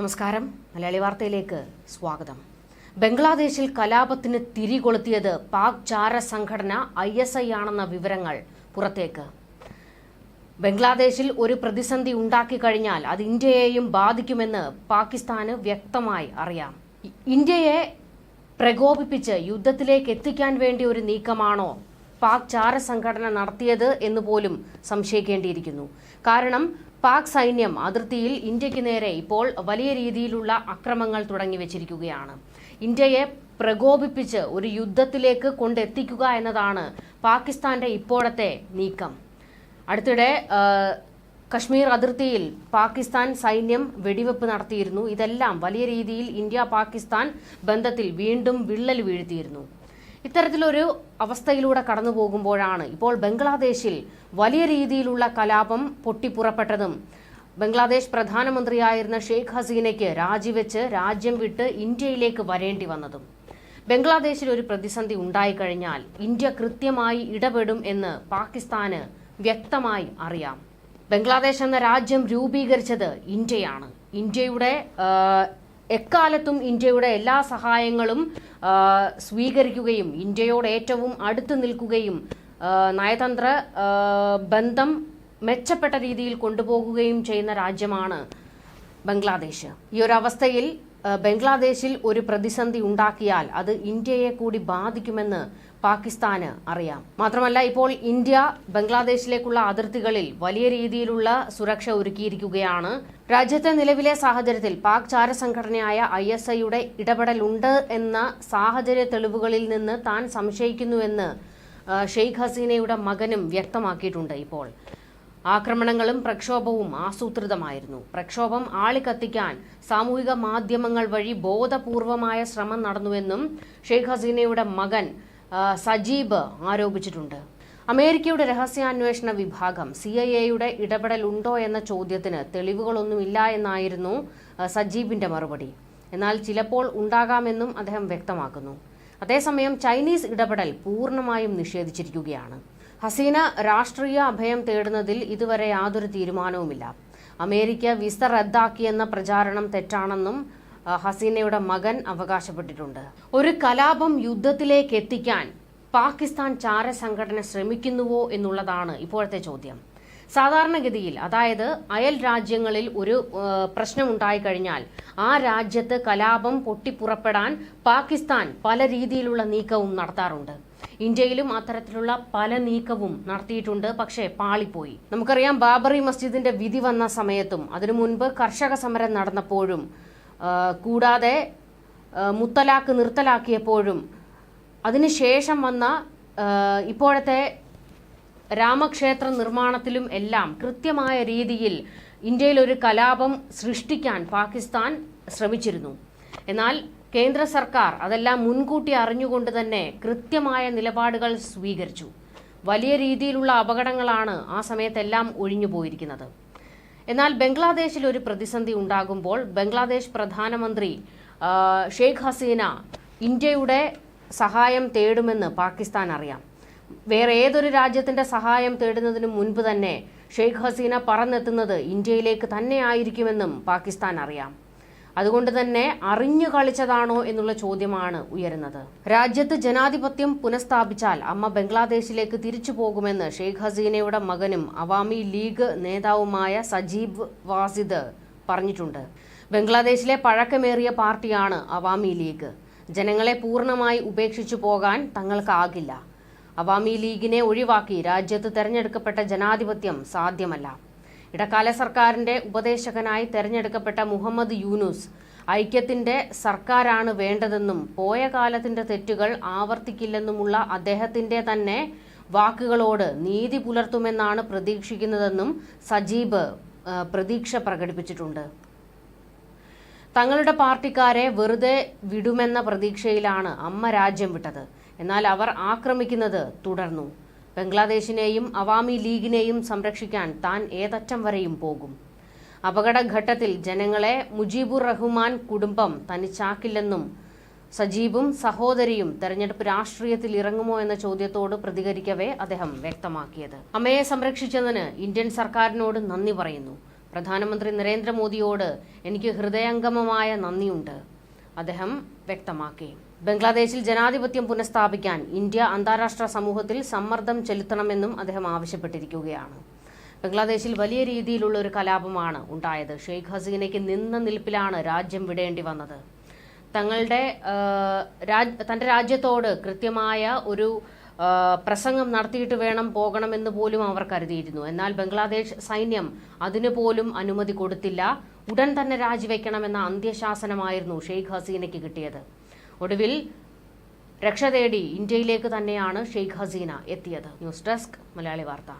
നമസ്കാരം. മലയാളി വാർത്തയിലേക്ക് സ്വാഗതം. ബംഗ്ലാദേശിൽ കലാപത്തിന് തിരികൊളുത്തിയത് പാക് ചാര സംഘടന ഐ എസ് ഐ ആണെന്ന വിവരങ്ങൾ പുറത്തേക്ക്. ബംഗ്ലാദേശിൽ ഒരു പ്രതിസന്ധി ഉണ്ടാക്കി കഴിഞ്ഞാൽ അത് ഇന്ത്യയെയും ബാധിക്കുമെന്ന് പാകിസ്ഥാന് വ്യക്തമായി അറിയാം. ഇന്ത്യയെ പ്രകോപിപ്പിച്ച് യുദ്ധത്തിലേക്ക് എത്തിക്കാൻ വേണ്ടി ഒരു നീക്കമാണോ പാക് ചാര സംഘടന നടത്തിയത് എന്ന് പോലും സംശയിക്കേണ്ടിയിരിക്കുന്നു. കാരണം പാക് സൈന്യം അതിർത്തിയിൽ ഇന്ത്യയ്ക്ക് നേരെ ഇപ്പോൾ വലിയ രീതിയിലുള്ള അക്രമങ്ങൾ തുടങ്ങി വെച്ചിരിക്കുകയാണ്. ഇന്ത്യയെ പ്രകോപിപ്പിച്ച് ഒരു യുദ്ധത്തിലേക്ക് കൊണ്ടെത്തിക്കുക എന്നതാണ് പാകിസ്ഥാന്റെ ഇപ്പോഴത്തെ നീക്കം. അടുത്തിടെ കശ്മീർ അതിർത്തിയിൽ പാകിസ്ഥാൻ സൈന്യം വെടിവെപ്പ് നടത്തിയിരുന്നു. ഇതെല്ലാം വലിയ രീതിയിൽ ഇന്ത്യ പാകിസ്ഥാൻ ബന്ധത്തിൽ വീണ്ടും വിള്ളൽ വീഴ്ത്തിയിരുന്നു. ഇത്തരത്തിലൊരു അവസ്ഥയിലൂടെ കടന്നു പോകുമ്പോഴാണ് ഇപ്പോൾ ബംഗ്ലാദേശിൽ വലിയ രീതിയിലുള്ള കലാപം പൊട്ടിപ്പുറപ്പെട്ടതും. ബംഗ്ലാദേശ് പ്രധാനമന്ത്രിയായിരുന്ന ഷെയ്ഖ് ഹസീനയ്ക്ക് രാജിവെച്ച് രാജ്യം വിട്ട് ഇന്ത്യയിലേക്ക് വരേണ്ടി വന്നതും. ബംഗ്ലാദേശിൽ ഒരു പ്രതിസന്ധി ഉണ്ടായിക്കഴിഞ്ഞാൽ ഇന്ത്യ കൃത്യമായി ഇടപെടും എന്ന് പാകിസ്ഥാന് വ്യക്തമായി അറിയാം. ബംഗ്ലാദേശ് എന്ന രാജ്യം രൂപീകരിച്ചത് ഇന്ത്യയാണ്. ഇന്ത്യയുടെ എക്കാലത്തും ഇന്ത്യയുടെ എല്ലാ സഹായങ്ങളും സ്വീകരിക്കുകയും ഇന്ത്യയോട് ഏറ്റവും അടുത്ത് നിൽക്കുകയും നയതന്ത്ര ബന്ധം മെച്ചപ്പെട്ട രീതിയിൽ കൊണ്ടുപോകുകയും ചെയ്യുന്ന രാജ്യമാണ് ബംഗ്ലാദേശ്. ഈ ഒരു അവസ്ഥയിൽ ബംഗ്ലാദേശിൽ ഒരു പ്രതിസന്ധി ഉണ്ടാക്കിയാൽ അത് ഇന്ത്യയെ കൂടി ബാധിക്കുമെന്ന് പാകിസ്ഥാന് അറിയാം. മാത്രമല്ല ഇപ്പോൾ ഇന്ത്യ ബംഗ്ലാദേശിലേക്കുള്ള അതിർത്തികളിൽ വലിയ രീതിയിലുള്ള സുരക്ഷ ഒരുക്കിയിരിക്കുകയാണ്. രാജ്യത്തെ നിലവിലെ സാഹചര്യത്തിൽ പാക് ചാരസംഘടനയായ ഐ എസ് ഐയുടെ ഇടപെടലുണ്ട് എന്ന സാഹചര്യ തെളിവുകളിൽ നിന്ന് താൻ സംശയിക്കുന്നുവെന്ന് ഷെയ്ഖ് ഹസീനയുടെ മകനും വ്യക്തമാക്കിയിട്ടുണ്ട് ഇപ്പോൾ. ആക്രമണങ്ങളും പ്രക്ഷോഭവും ആസൂത്രിതമായിരുന്നു. പ്രക്ഷോഭം ആളിക്കത്തിക്കാൻ സാമൂഹിക മാധ്യമങ്ങൾ വഴി ബോധപൂർവമായ ശ്രമം നടന്നുവെന്നും ഷെയ്ഖ് ഹസീനയുടെ മകൻ സജീബ് ആരോപിച്ചിട്ടുണ്ട്. അമേരിക്കയുടെ രഹസ്യാന്വേഷണ വിഭാഗം സി ഐ എയുടെ ഇടപെടൽ ഉണ്ടോ എന്ന ചോദ്യത്തിന് തെളിവുകളൊന്നുമില്ല എന്നായിരുന്നു സജീബിന്റെ മറുപടി. എന്നാൽ ചിലപ്പോൾ ഉണ്ടാകാമെന്നും അദ്ദേഹം വ്യക്തമാക്കുന്നു. അതേസമയം ചൈനീസ് ഇടപെടൽ പൂർണമായും നിഷേധിച്ചിരിക്കുകയാണ്. ഹസീന രാഷ്ട്രീയ അഭയം തേടുന്നതിൽ ഇതുവരെ യാതൊരു തീരുമാനവുമില്ല. അമേരിക്ക വിസ റദ്ദാക്കിയെന്ന പ്രചാരണം തെറ്റാണെന്നും ഹസീനയുടെ മകൻ അവകാശപ്പെട്ടിട്ടുണ്ട്. ഒരു കലാപം യുദ്ധത്തിലേക്ക് എത്തിക്കാൻ പാകിസ്ഥാൻ ചാര സംഘടന ശ്രമിക്കുന്നുവോ എന്നുള്ളതാണ് ഇപ്പോഴത്തെ ചോദ്യം. സാധാരണഗതിയിൽ അതായത് അയൽ രാജ്യങ്ങളിൽ ഒരു പ്രശ്നം പ്രശ്നമുണ്ടായി കഴിഞ്ഞാൽ ആ രാജ്യത്ത് കലാപം പൊട്ടിപ്പുറപ്പെടാൻ പാകിസ്ഥാൻ പല രീതിയിലുള്ള നീക്കവും നടത്താറുണ്ട്. ഇന്ത്യയിലും അത്തരത്തിലുള്ള പല നീക്കവും നടത്തിയിട്ടുണ്ട് പക്ഷേ പാളിപ്പോയി. നമുക്കറിയാം ബാബറി മസ്ജിദിന്റെ വിധി വന്ന സമയത്തും അതിനു മുൻപ് കർഷക സമരം നടന്നപ്പോഴും കൂടാതെ മുത്തലാക്ക് നിർത്തലാക്കിയപ്പോഴും അതിനുശേഷം വന്ന ഇപ്പോഴത്തെ രാമക്ഷേത്ര നിർമ്മാണത്തിലും എല്ലാം കൃത്യമായ രീതിയിൽ ഇന്ത്യയിൽ ഒരു കലാപം സൃഷ്ടിക്കാൻ പാകിസ്ഥാൻ ശ്രമിച്ചിരുന്നു. എന്നാൽ കേന്ദ്ര സർക്കാർ അതെല്ലാം മുൻകൂട്ടി അറിഞ്ഞുകൊണ്ട് തന്നെ കൃത്യമായ നിലപാടുകൾ സ്വീകരിച്ചു. വലിയ രീതിയിലുള്ള അപകടങ്ങളാണ് ആ സമയത്തെല്ലാം ഒഴിഞ്ഞു പോയിരിക്കുന്നത് എന്നാൽ ബംഗ്ലാദേശിൽ ഒരു പ്രതിസന്ധി ഉണ്ടാകുമ്പോൾ ബംഗ്ലാദേശ് പ്രധാനമന്ത്രി ഷെയ്ഖ് ഹസീന ഇന്ത്യയുടെ സഹായം തേടുമെന്ന് പാകിസ്ഥാൻ അറിയാം. വേറെ ഏതൊരു രാജ്യത്തിന്റെ സഹായം തേടുന്നതിന് മുൻപ് തന്നെ ഷെയ്ഖ് ഹസീന പറന്നെത്തുന്നത് ഇന്ത്യയിലേക്ക് തന്നെ ആയിരിക്കുമെന്നും പാകിസ്ഥാൻ അറിയാം. അതുകൊണ്ട് തന്നെ അറിഞ്ഞു കളിച്ചതാണോ എന്നുള്ള ചോദ്യമാണ് ഉയരുന്നത്. രാജ്യത്ത് ജനാധിപത്യം പുനഃസ്ഥാപിച്ചാൽ അമ്മ ബംഗ്ലാദേശിലേക്ക് തിരിച്ചു പോകുമെന്ന് ഷെയ്ഖ് ഹസീനയുടെ മകനും അവാമി ലീഗ് നേതാവുമായ സജീബ് വാസിദ് പറഞ്ഞിട്ടുണ്ട്. ബംഗ്ലാദേശിലെ പഴക്കമേറിയ പാർട്ടിയാണ് അവാമി ലീഗ്. ജനങ്ങളെ പൂർണമായി ഉപേക്ഷിച്ചു പോകാൻ തങ്ങൾക്കാകില്ല. അവാമി ലീഗിനെ ഒഴിവാക്കി രാജ്യത്ത് തെരഞ്ഞെടുക്കപ്പെട്ട ജനാധിപത്യം സാധ്യമല്ല. ഇടക്കാല സർക്കാരിന്റെ ഉപദേശകനായി തെരഞ്ഞെടുക്കപ്പെട്ട മുഹമ്മദ് യൂനുസ് ഐക്യത്തിന്റെ സർക്കാരാണ് വേണ്ടതെന്നും പോയ കാലത്തിന്റെ തെറ്റുകൾ ആവർത്തിക്കില്ലെന്നുമുള്ള അദ്ദേഹത്തിന്റെ തന്നെ വാക്കുകളോട് നീതി പുലർത്തുമെന്നാണ് പ്രതീക്ഷിക്കുന്നതെന്നും സജീബ് പ്രതീക്ഷ പ്രകടിപ്പിച്ചിട്ടുണ്ട്. തങ്ങളുടെ പാർട്ടിക്കാരെ വെറുതെ വിടുമെന്ന പ്രതീക്ഷയിലാണ് അമ്മ രാജ്യം വിട്ടത്. എന്നാൽ അവർ ആക്രമിക്കുന്നത് തുടർന്നു. ബംഗ്ലാദേശിനെയും അവാമി ലീഗിനെയും സംരക്ഷിക്കാൻ താൻ ഏതറ്റം വരെയും പോകും. അപകടഘട്ടത്തിൽ ജനങ്ങളെ മുജീബുർ റഹ്മാൻ കുടുംബം തനിച്ചാക്കില്ലെന്നും സജീബും സഹോദരിയും തെരഞ്ഞെടുപ്പ് രാഷ്ട്രീയത്തിൽ ഇറങ്ങുമോ എന്ന ചോദ്യത്തോട് പ്രതികരിക്കവേ അദ്ദേഹം വ്യക്തമാക്കിയത്. അമ്മയെ സംരക്ഷിച്ചതിന് ഇന്ത്യൻ സർക്കാരിനോട് നന്ദി പറയുന്നു. പ്രധാനമന്ത്രി നരേന്ദ്രമോദിയോട് എനിക്ക് ഹൃദയംഗമമായ നന്ദിയുണ്ട്. അദ്ദേഹം വ്യക്തമാക്കി. ബംഗ്ലാദേശിൽ ജനാധിപത്യം പുനഃസ്ഥാപിക്കാൻ ഇന്ത്യ അന്താരാഷ്ട്ര സമൂഹത്തിൽ സമ്മർദ്ദം ചെലുത്തണമെന്നും അദ്ദേഹം ആവശ്യപ്പെട്ടിരിക്കുകയാണ്. ബംഗ്ലാദേശിൽ വലിയ രീതിയിലുള്ള ഒരു കലാപമാണ് ഉണ്ടായത്. ഷെയ്ഖ് ഹസീനയ്ക്ക് നിന്ന നിൽപ്പിലാണ് രാജ്യം വിടേണ്ടി വന്നത്. തങ്ങളുടെ തന്റെ രാജ്യത്തോട് കൃത്യമായ ഒരു പ്രസംഗം നടത്തിയിട്ട് വേണം പോകണമെന്ന് പോലും അവർ കരുതിയിരുന്നു. എന്നാൽ ബംഗ്ലാദേശ് സൈന്യം അതിനു പോലും അനുമതി കൊടുത്തില്ല. ഉടൻ തന്നെ രാജിവെക്കണമെന്ന അന്ത്യശാസനമായിരുന്നു ഷെയ്ഖ് ഹസീനയ്ക്ക് കിട്ടിയത്. ഒടുവിൽ രക്ഷ തേടി ഇന്ത്യയിലേക്ക് തന്നെയാണ് ഷെയ്ഖ് ഹസീന എത്തിയത്. ന്യൂസ് ഡെസ്ക് മലയാളി വാർത്ത.